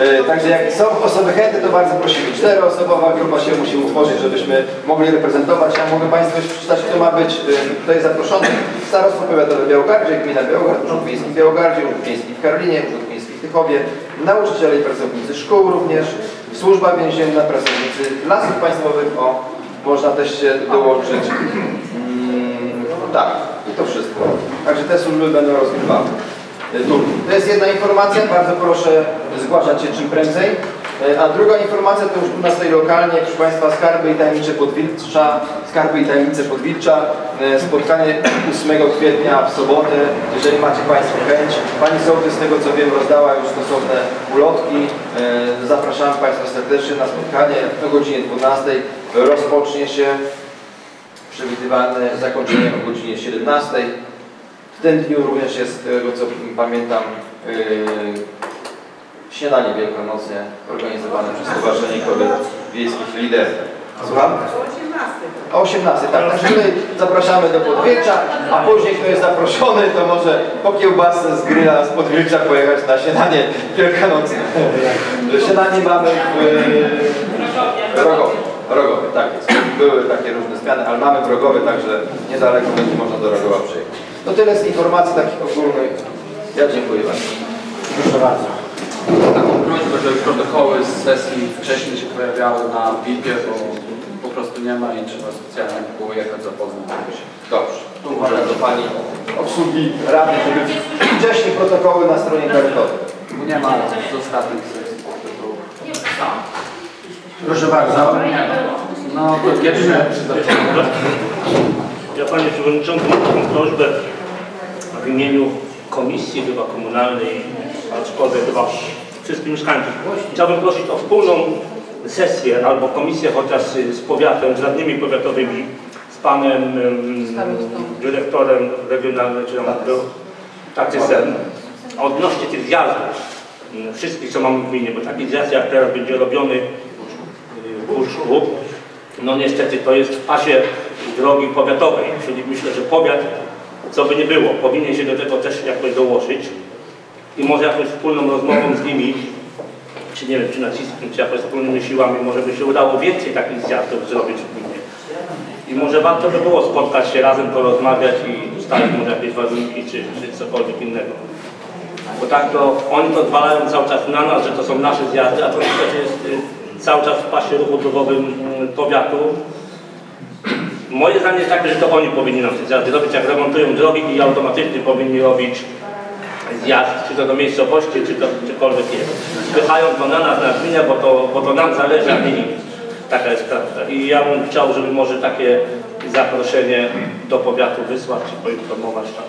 E, Także jak są osoby chętne, to bardzo prosimy. Czteroosobowa grupa się musi utworzyć, żebyśmy mogli reprezentować. Ja mogę Państwu jeszcze przeczytać, kto ma być e, tutaj zaproszony. Starostwo Powiatowe Białogardzie, Gmina Białogard, Urząd Miejski w Białogardzie, Urząd Miejski w Karlinie, Urząd Miejski w Tychowie, nauczyciele i pracownicy szkół również, służba więzienna, pracownicy lasów państwowych, o, można też się dołączyć. Mm, tak, i to wszystko. Także te służby będą rozgrywały. To jest jedna informacja, bardzo proszę zgłaszać się czym prędzej. E, A druga informacja to już u nas tutaj lokalnie, proszę Państwa, Skarby i Tajemnicze Podwilcza, Skarby i Tajemnice Podwilcza, e, spotkanie 8 kwietnia w sobotę, jeżeli macie Państwo chęć. Pani Sołtys, z tego co wiem, rozdała już stosowne ulotki. E, Zapraszam Państwa serdecznie na spotkanie o godzinie 12. Rozpocznie się przewidywane zakończenie o godzinie 17. W tym dniu również jest, z tego co pamiętam, yy, śniadanie wielkanocne organizowane przez Stowarzyszenie Kobiet Wiejskich Liderów. Słucham? O 18, tak. Także tutaj zapraszamy do Podwiecza, a później kto jest zaproszony, to może po kiełbasce z gryla z Podwiecza pojechać na śniadanie wielkanocne. Śniadanie mamy w yy, Rogowie. Rogowy, tak jest. Były takie różne zmiany, ale mamy w Rogowy, także niedaleko będzie można do Rogowa przyjechać. To tyle z informacji takich ogólnych. Ja dziękuję bardzo. Proszę bardzo. Taką prośbę, żeby protokoły z sesji wcześniej się pojawiały na BIP-ie, bo po prostu nie ma i trzeba specjalnie było jechać zapoznać się. Dobrze. Tu uważam do Pani obsługi rady, żeby wcześniej protokoły na stronie internetowej. Bo nie ma z ostatnich sesji. Proszę bardzo. No to kiedyś Ja Panie Przewodniczący mam taką prośbę w imieniu Komisji chyba Komunalnej, aczkolwiek chyba wszystkich mieszkańców. Chciałbym prosić o wspólną sesję albo komisję chociaż z powiatem, z radnymi powiatowymi, z Panem em, dyrektorem regionalnym, czy tam był, tak jest odnośnie tych zjazdów, m, wszystkich co mamy w gminie, bo taki zjazd jak teraz będzie robiony w Buszku, no niestety to jest w pasie drogi powiatowej, czyli myślę, że powiat, co by nie było, powinien się do tego też jakoś dołożyć i może jakąś wspólną rozmową z nimi, czy nie wiem, czy naciskiem, czy jakoś wspólnymi siłami, może by się udało więcej takich zjazdów zrobić w gminie. I może warto by było spotkać się razem, porozmawiać i ustalić może jakieś warunki, czy, czy cokolwiek innego. Bo tak to oni to zwalają cały czas na nas, że to są nasze zjazdy, a to niestety jest y, cały czas w pasie ruchu drogowym y, powiatu. Moje zdanie jest takie, że to oni powinni nam zjazdy robić, jak remontują drogi i automatycznie powinni robić zjazd, czy to do miejscowości, czy to gdziekolwiek jest. Spychają to na nas, na gminę, bo to, bo to nam zależy, a nie im. Taka jest prawda. I ja bym chciał, żeby może takie zaproszenie do powiatu wysłać, czy poinformować tam.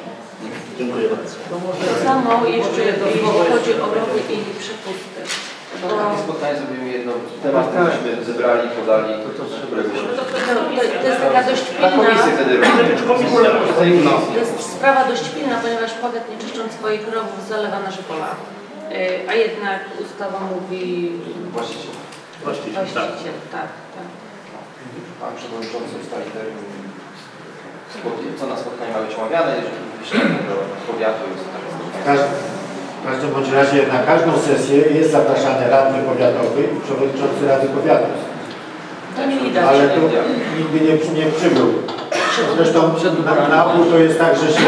Dziękuję bardzo. To samo jeszcze jeśli chodzi o rowy i przepusty. Bo Takie spotkanie zrobimy jedno temat, któryśmy zebrali, podali, któregoś... to, to, to jest taka dość Na pilna, komisję wtedy robimy. No. to jest sprawa dość pilna, ponieważ powiat nie czyszcząc swoich rowów zalewa nasze pola. Y, A jednak ustawa mówi Właściciel. Właściwie, tak. właściciel, tak, tak. Pan Przewodniczący ustali termin, co na spotkanie ma być omawiane, jeżeli wyślemy do powiatu jest takie W każdym, bądź razie na każdą sesję jest zapraszany radny powiatowy i przewodniczący Rady Powiatu. To nie widać. Ale to nigdy nie, nie przybył. Zresztą na, na to jest tak, że się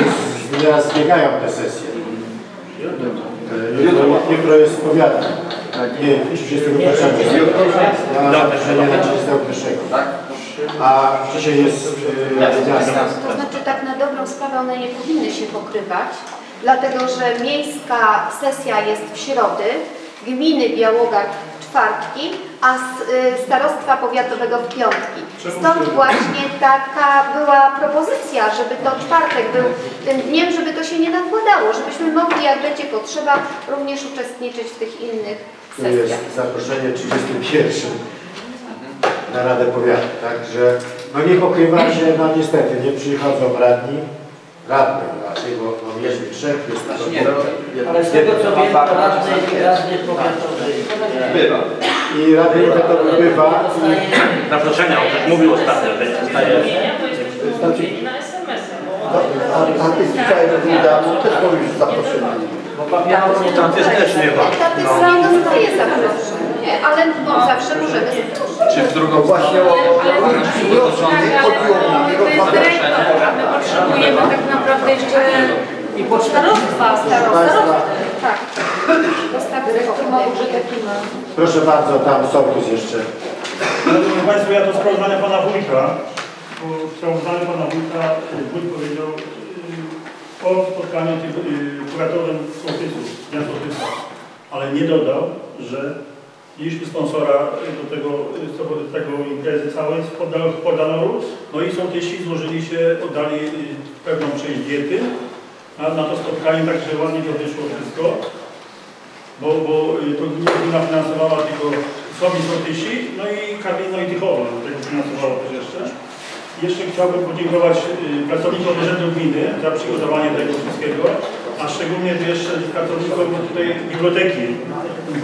nieraz zbiegają te sesje. Jutro, jutro jest powiat. Nie, 31. Ja mam zaproszenie na 31. Tak? A dzisiaj jest e, miasto. To znaczy tak na dobrą sprawę one nie powinny się pokrywać, dlatego że miejska sesja jest w środy, gminy Białogard w czwartki, a y, starostwa powiatowego w piątki. Stąd właśnie taka była propozycja, żeby to czwartek był tym dniem, żeby to się nie nakładało, żebyśmy mogli, jak będzie potrzeba, również uczestniczyć w tych innych Tu jest sesjach. zaproszenie 31 na Radę Powiatu, także no nie pokrywa się, no niestety nie przychodzą radni, radnych raczej, bo bo mieliśmy trzech, jest Znaczy nie, no, Ale z tego co wiem, to radny, radny powiatowy Bywa. i Rady Powiatowy bywa Zaproszenia, on tak mówił ostatnio, że dostaje Znaczy, Artyści całego Wildamu też powinni być zaproszeni. Bo pamiętam, że tam też nie ma. Artysta nie dostaje zaproszeń, nie? ale no, zawsze możemy zaprosić. Czy w drugą Właśnie o Tak, chodziło mi. ale to jest dyrektor, a my potrzebujemy tak naprawdę jeszcze I po starostwa, starostwa. Tak. Proszę bardzo, tam sołtys jeszcze. Szanowni Państwo, ja do sprawozdania Pana Wójta, bo w sprawozdaniu Pana Wójta y, Wójt powiedział y, po spotkaniu tych y, kuratorem sołtysów, dnia sołtysa, ale nie dodał, że mieliśmy sponsora y, do tego, y, do tego imprezy całej, podano, podano ruch, no i sołtysi złożyli się, oddali y, pewną część diety. Na, na to spotkanie, także ładnie to wyszło wszystko bo, bo to gmina finansowała tylko słabi sołtysi, no i Karlino i Tychowa tego finansowało też jeszcze. Jeszcze chciałbym podziękować pracownikom Urzędu Gminy za przygotowanie tego wszystkiego, a szczególnie jeszcze pracownikom tutaj biblioteki. W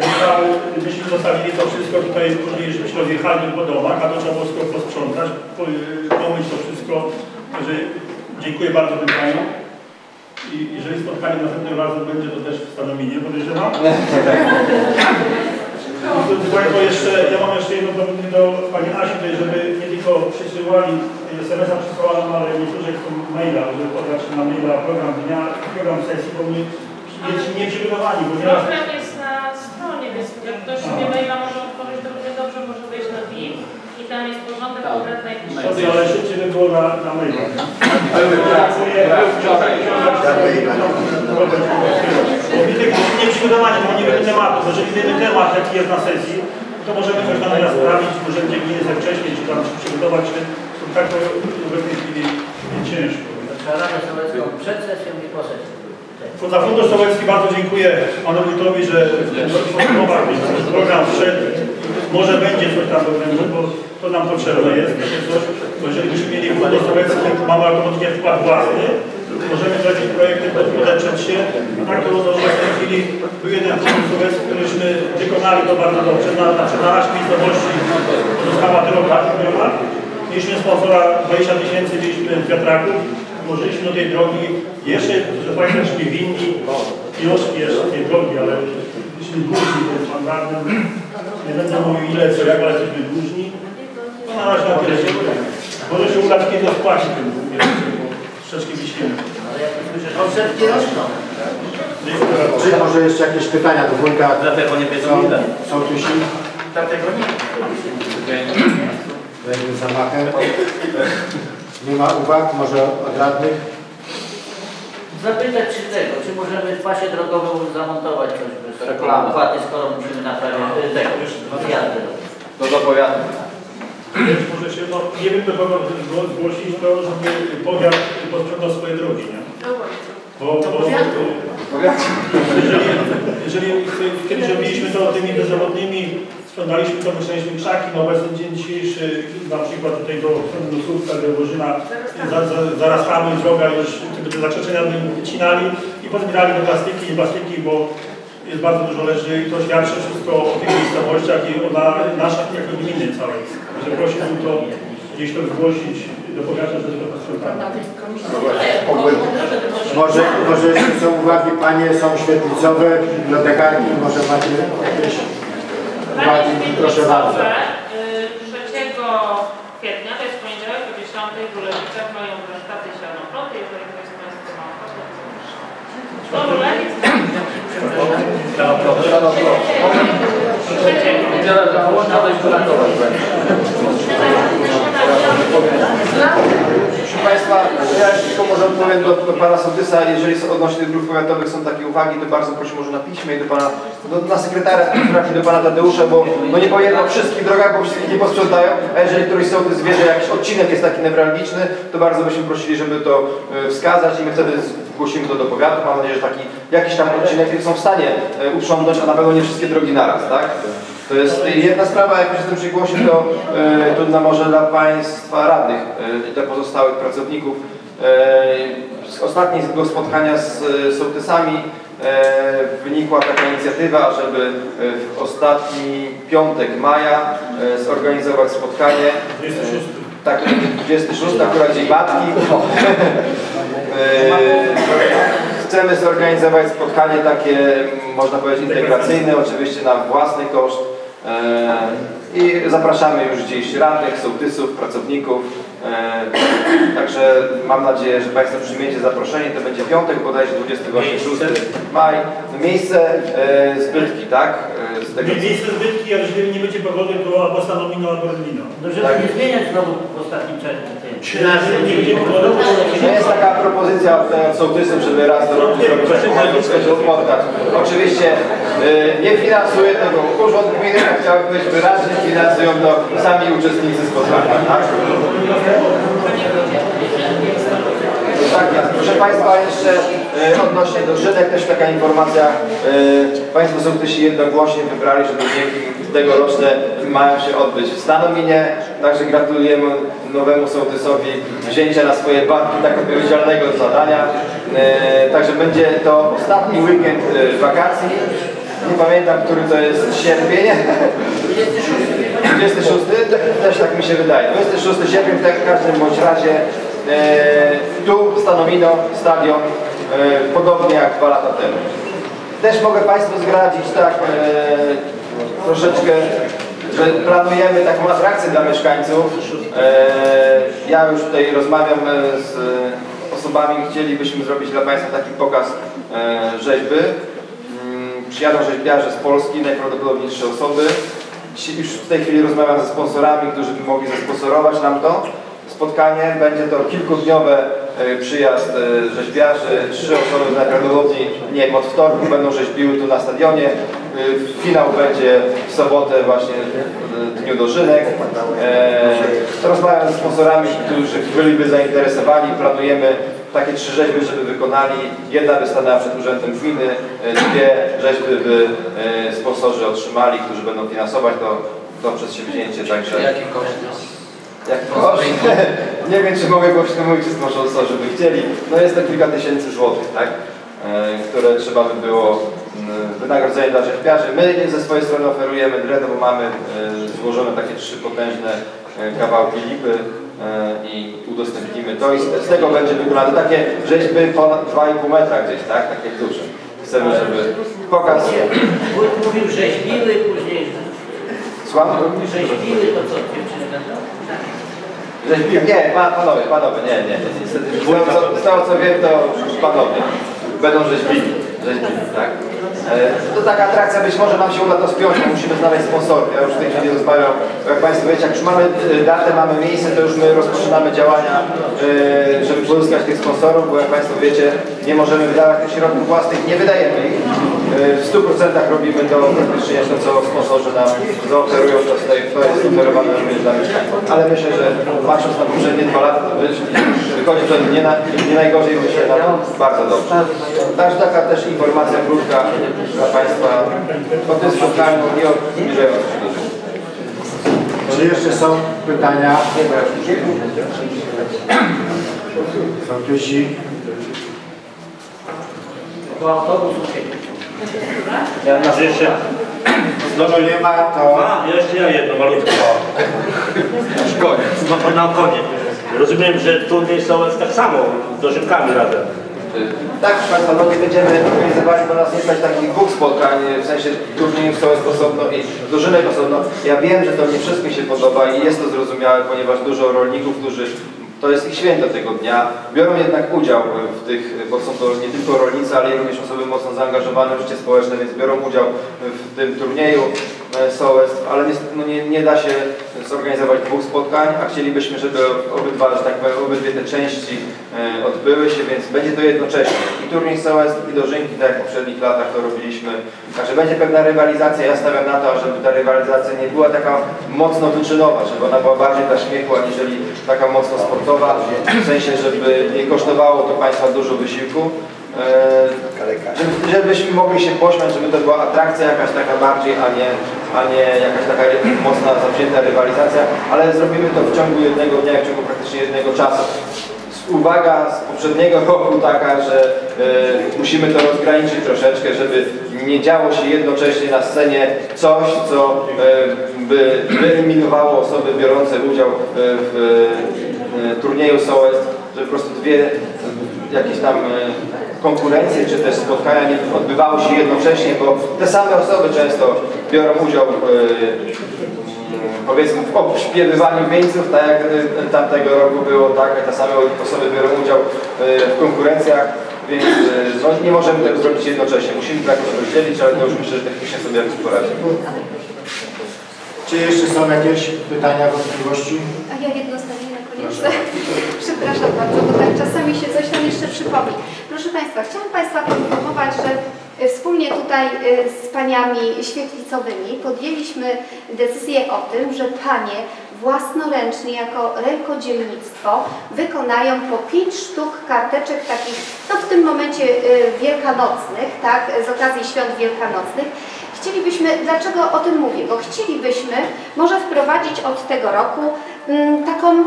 Zostały, Myśmy zostawili to wszystko tutaj, później żebyśmy rozjechali po domach, a to trzeba było posprzątać, po- y, pomyć to wszystko. Także dziękuję bardzo tym paniom. I jeżeli spotkanie następnym razem będzie, to też w Stanominie, podejrzewam. Państwo, jeszcze, ja mam jeszcze jedno prośbę do Pani Asi, żeby nie tylko przesyłali, SMS-a przesyłałem, ale niektórzy chcą maila, żeby podać na maila program dnia, program sesji, bo my nie, nie przygotowani, bo Program jest na stronie, więc jak ktoś sobie maila może otworzyć, to równie dobrze może wejść na VIP i tam jest porządek konkretny jakiś Dobrze, ale szybciej by było na, na maila. Tak nie przygotowani, bo nie wiemy tematu. Jeżeli wiemy temat, jaki jest na sesji, to możemy coś tam teraz sprawdzić w urzędzie gminy ze wcześniej, czy tam się przygotować, czy to tak to w tej chwili ciężko. Radę Sowiecką przed sesją i po sesji. Za Fundusz Sołecki bardzo dziękuję Panu Wójtowi, że program wszedł. Może będzie coś tam wewnętrzne, bo to nam potrzebne jest. Takie bo jeżeli byśmy mieli Fundusz Sołecki, mamy automatycznie wkład własny, możemy do jakichś projektów podeprzeć się. Tak to że w tej chwili był jeden Fundusz Sołecki, któryśmy wykonali to bardzo dobrze. Na, znaczy na naszej miejscowości została droga. Mieliśmy sponsora 20 tysięcy, mieliśmy wiatraków. Włożyliśmy do tej drogi jeszcze, że Państwo jesteśmy winni wnioski jeszcze tej drogi, ale jesteśmy dłużni tym standardem. Nie będę mówił ile, co, jak, ale jesteśmy dłużni. No na razie na tyle dziękuję. Może się udać kiedy spłaci ten dług, jeszcze, bo troszeczkę wisimy. Ale jak słyszę, odsetki rosną. Bardzo. Czy może jeszcze jakieś pytania do wujka? Dlatego nie wiedzą Są, ile. są tu si? Dlatego nie. Węgiel zamachem. Nie ma uwag, może od radnych? Zapytać czy tego, czy możemy w pasie drogowym zamontować coś bez Reklamy. opłaty, skoro musimy naprawiać y, tego, odjazdy. Do zapowiadu. Więc może się, no, nie wiem do kogo zgło- zgłosić to, żeby powiat posprzątał swoje drogi, nie? Bo, bo, jeżeli, jeżeli kiedyś robiliśmy to tymi bezrobotnymi, sprzątaliśmy to, wyszliśmy krzaki, na obecny dzień dzisiejszy, na przykład tutaj do Nosówka, do Bożyna, za, za, zarastamy droga już, żeby te zakrzeczenia wycinali i pozbierali do plastiki i plastiki, bo jest bardzo dużo leży i to świadczy wszystko o tych miejscowościach i o na, naszej jako gminy całej. Że prosiłbym to gdzieś to zgłosić do powiatu, żeby to posprzątali. Może, może jeśli są uwagi, panie są świetlicowe, bibliotekarki, może macie jakieś uwagi? Proszę bardzo. 3 kwietnia, to jest poniedziałek o 10 w Rulewicach mają warsztaty sianopląty, jeżeli ktoś z Państwa ma ochotę, to zapraszam. Do Rulewic. Proszę Państwa, ja tylko może odpowiem do, do Pana Sołtysa, jeżeli są odnośnie tych dróg powiatowych są takie uwagi, to bardzo proszę może na piśmie i do Pana, do, na sekretariat trafi do Pana Tadeusza, bo no nie powiem o wszystkich drogach, bo wszystkich nie posprzątają, a jeżeli któryś sołtys wie, że jakiś odcinek jest taki newralgiczny, to bardzo byśmy prosili, żeby to e, wskazać i my wtedy zgłosimy to do powiatu. Mam nadzieję, że taki jakiś tam odcinek są w stanie e, uprzątnąć, a na pewno nie wszystkie drogi naraz, tak? To jest jedna sprawa, jak już jestem przy głosie, to e, trudna może dla Państwa radnych e, i dla pozostałych pracowników. E, z ostatniego spotkania z sołtysami e, wynikła taka inicjatywa, żeby e, w ostatni piątek maja zorganizować spotkanie. 26. Tak, to będzie 26, akurat dzień matki. Chcemy zorganizować spotkanie takie, można powiedzieć, integracyjne, oczywiście na własny koszt. Yy, I zapraszamy już dziś radnych, sołtysów, pracowników. Yy, Także mam nadzieję, że Państwo przyjmiecie zaproszenie. To będzie piątek, bodajże 26 maj. Miejsce yy, zbytki, tak? Z tego, Miejsce zbytki, ale jeżeli nie będzie pogody, to albo Stanomino, albo Rybino. No żeby Tak. nie zmieniać znowu w ostatnim czasie. Tym. Nie będzie pogody, To jest taka propozycja od, sołtysów, żeby raz do roku zrobić spotkać. Oczywiście y, nie finansuje tego urząd gminy, jak chciałbym powiedzieć wyraźnie, finansują to sami uczestnicy spotkania. Tak? Tak jest. Proszę Państwa, jeszcze y, odnośnie do Żydek też taka informacja. Y, Państwo sołtysi jednogłośnie wybrali, że dzięki tegoroczne mają się odbyć w Stanominie. Także gratulujemy nowemu sołtysowi wzięcia na swoje barki tak odpowiedzialnego zadania. Y, Także będzie to ostatni weekend wakacji. Nie pamiętam, który to jest sierpień. 26, te- też tak mi się wydaje. 26 sierpień, tak w każdym bądź razie e, tu Stanomino, stadion, e, podobnie jak dwa lata temu. Też mogę Państwu zdradzić tak e, troszeczkę, że planujemy taką atrakcję dla mieszkańców. E, ja już tutaj rozmawiam e, z osobami, chcielibyśmy zrobić dla Państwa taki pokaz e, rzeźby. Mm, Przyjadą rzeźbiarze z Polski, najprawdopodobniej trzy osoby. Już w tej chwili rozmawiam ze sponsorami, którzy by mogli zasponsorować nam to spotkanie. Będzie to kilkudniowy e, przyjazd e, rzeźbiarzy. Trzy osoby najprawdopodobniej, nie wiem, od wtorku będą rzeźbiły tu na stadionie. E, Finał będzie w sobotę właśnie w Dniu Dożynek. Rozmawiam ze sponsorami, którzy byliby zainteresowani. Planujemy takie trzy rzeźby, żeby wykonali. Jedna by stanęła przed Urzędem Gminy, dwie rzeźby by sponsorzy otrzymali, którzy będą finansować to, to przedsięwzięcie. Także? Jak nie wiem czy mogę głośno mówić, czy sponsorzy by chcieli. No jest to kilka tysięcy złotych, tak? E, które trzeba by było mm, wynagrodzenie dla rzeźbiarzy. My ze swojej strony oferujemy dredę, bo mamy e, złożone takie trzy potężne e, kawałki lipy i udostępnimy to i z, tego będzie wykonane takie rzeźby ponad 2,5 metra gdzieś, tak? Takie duże. Chcemy, żeby pokaz... Wójt mówił, rzeźbiły, później Słucham? rzeźbiły, to co. Nie, pa, panowie, panowie, nie, nie, nie. Niestety, z tego co wiem, to panowie będą rzeźbili, rzeźbili, tak? E, To taka atrakcja, być może nam się uda to spiąć, musimy znaleźć sponsorów. Ja już w tej chwili rozmawiam, jak Państwo wiecie, jak już mamy e, datę, mamy miejsce, to już my rozpoczynamy działania, e, żeby pozyskać tych sponsorów, bo jak Państwo wiecie, nie możemy wydawać tych środków własnych, nie wydajemy ich. W 100% robimy to praktycznie to, co sponsorzy nam zaoferują, to, jest- to jest oferowane również dla mieszkańców. Ale myślę, że patrząc na poprzednie dwa lata, to wy- wychodzi to nie, na, nie najgorzej, myślę, nam bardzo dobrze. Także taka też informacja krótka dla Państwa o tym spotkaniu i o zbliżającym się do tego. Czy jeszcze są pytania? Sołtysi? To autobus uciekł. Ja na jeszcze, No to nie ma, to a, jeszcze ja jedno malutko. Koniec. No, na koniec. Rozumiem, że turniej są tak samo, z dożynkami razem. Tak, Państwa, no nie będziemy organizowali do nas nie stać takich dwóch spotkań, w sensie turniejów są osobno i drużynek osobno. Ja wiem, że to nie wszystkim się podoba i jest to zrozumiałe, ponieważ dużo rolników, którzy to jest ich święto tego dnia, biorą jednak udział w tych, bo są to nie tylko rolnicy, ale również osoby mocno zaangażowane w życie społeczne, więc biorą udział w tym turnieju e, sołectw, ale niestety no nie, nie da się zorganizować dwóch spotkań, a chcielibyśmy, żeby obydwa, że tak powiem, obydwie te części e, odbyły się, więc będzie to jednocześnie. I turniej sołectw, i dożynki, tak jak w poprzednich latach to robiliśmy. Także będzie pewna rywalizacja. Ja stawiam na to, żeby ta rywalizacja nie była taka mocno wyczynowa, żeby ona była bardziej dla śmiechu, aniżeli taka mocno sportowa, w sensie, żeby nie kosztowało to Państwa dużo wysiłku. E, żeby- Żebyśmy mogli się pośmiać, żeby to była atrakcja jakaś taka bardziej, a nie, a nie jakaś taka mocna, zawzięta rywalizacja, ale zrobimy to w ciągu jednego dnia, w ciągu praktycznie jednego czasu. Uwaga z poprzedniego roku taka, że e, musimy to rozgraniczyć troszeczkę, żeby nie działo się jednocześnie na scenie coś, co e, by wyeliminowało osoby biorące udział w e, turnieju SOES, że po prostu dwie jakieś tam konkurencje czy też spotkania nie odbywały się jednocześnie, bo te same osoby często biorą udział e, powiedzmy w obśpiewywaniu wieńców, tak jak tamtego roku było, tak, te same osoby biorą udział e, w konkurencjach, więc e, no, nie możemy tego zrobić jednocześnie. Musimy to jakoś rozdzielić, ale to już myślę, że technicznie sobie jakoś poradzimy. Czy jeszcze są jakieś pytania, wątpliwości? A ja jedno zdanie Przepraszam bardzo, bo tak czasami się coś tam jeszcze przypomni. Proszę Państwa, chciałam Państwa poinformować, że y, wspólnie tutaj y, z paniami świetlicowymi podjęliśmy decyzję o tym, że panie własnoręcznie jako rękodzielnictwo wykonają po pięć sztuk karteczek takich, no w tym momencie y, wielkanocnych, tak, z okazji świąt wielkanocnych. Chcielibyśmy, dlaczego o tym mówię? Bo chcielibyśmy może wprowadzić od tego roku mm, taką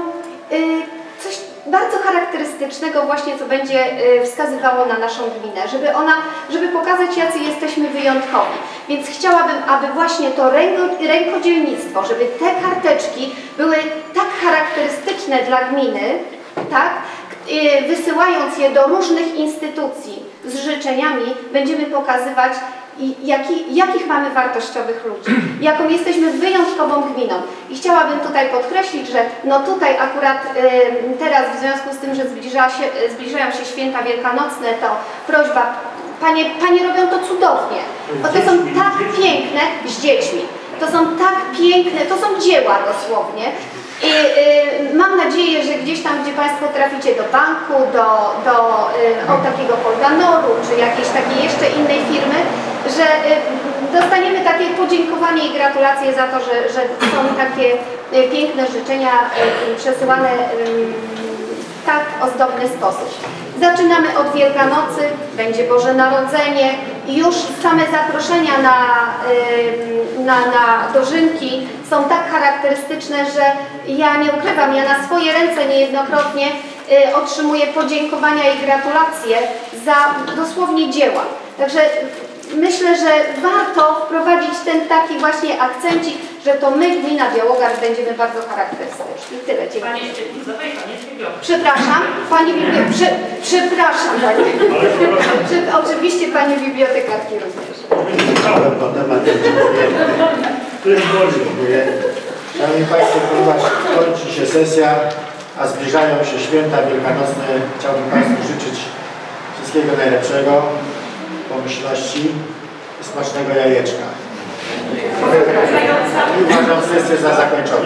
coś bardzo charakterystycznego właśnie, co będzie y, wskazywało na naszą gminę, żeby ona, żeby pokazać, jacy jesteśmy wyjątkowi. Więc chciałabym, aby właśnie to ręko, rękodzielnictwo, żeby te karteczki były tak charakterystyczne dla gminy, tak, y, wysyłając je do różnych instytucji z życzeniami, będziemy pokazywać, i jaki, jakich mamy wartościowych ludzi, jaką jesteśmy wyjątkową gminą. I chciałabym tutaj podkreślić, że no tutaj akurat y, teraz w związku z tym, że zbliża się, zbliżają się święta wielkanocne, to prośba, panie, panie robią to cudownie, bo to są tak piękne z dziećmi. To są tak piękne, to są dzieła dosłownie. I y, mam nadzieję, że gdzieś tam, gdzie Państwo traficie do banku, do, do y, o takiego Polganoru, czy jakiejś takiej jeszcze innej firmy, że y, dostaniemy takie podziękowanie i gratulacje za to, że, że są takie y, piękne życzenia y, przesyłane y, w tak ozdobny sposób. Zaczynamy od Wielkanocy, będzie Boże Narodzenie już same zaproszenia na, na, na dożynki są tak charakterystyczne, że ja nie ukrywam, ja na swoje ręce niejednokrotnie y, otrzymuję podziękowania i gratulacje za dosłownie dzieła. Także myślę, że warto wprowadzić ten taki właśnie akcencik, że to my, gmina Białogard, będziemy bardzo charakterystyczni. Tyle, dziękuję. Świetlicowej. Przepraszam, Pani bibliotekarz, prze, przepraszam Pani. Prze, oczywiście Pani bibliotekarki również. Ale to temat. Szanowni Państwo, ponieważ kończy się sesja, a zbliżają się święta wielkanocne, chciałbym Państwu życzyć wszystkiego najlepszego, pomyślności i smacznego jajeczka. I uważam sesję za zakończoną.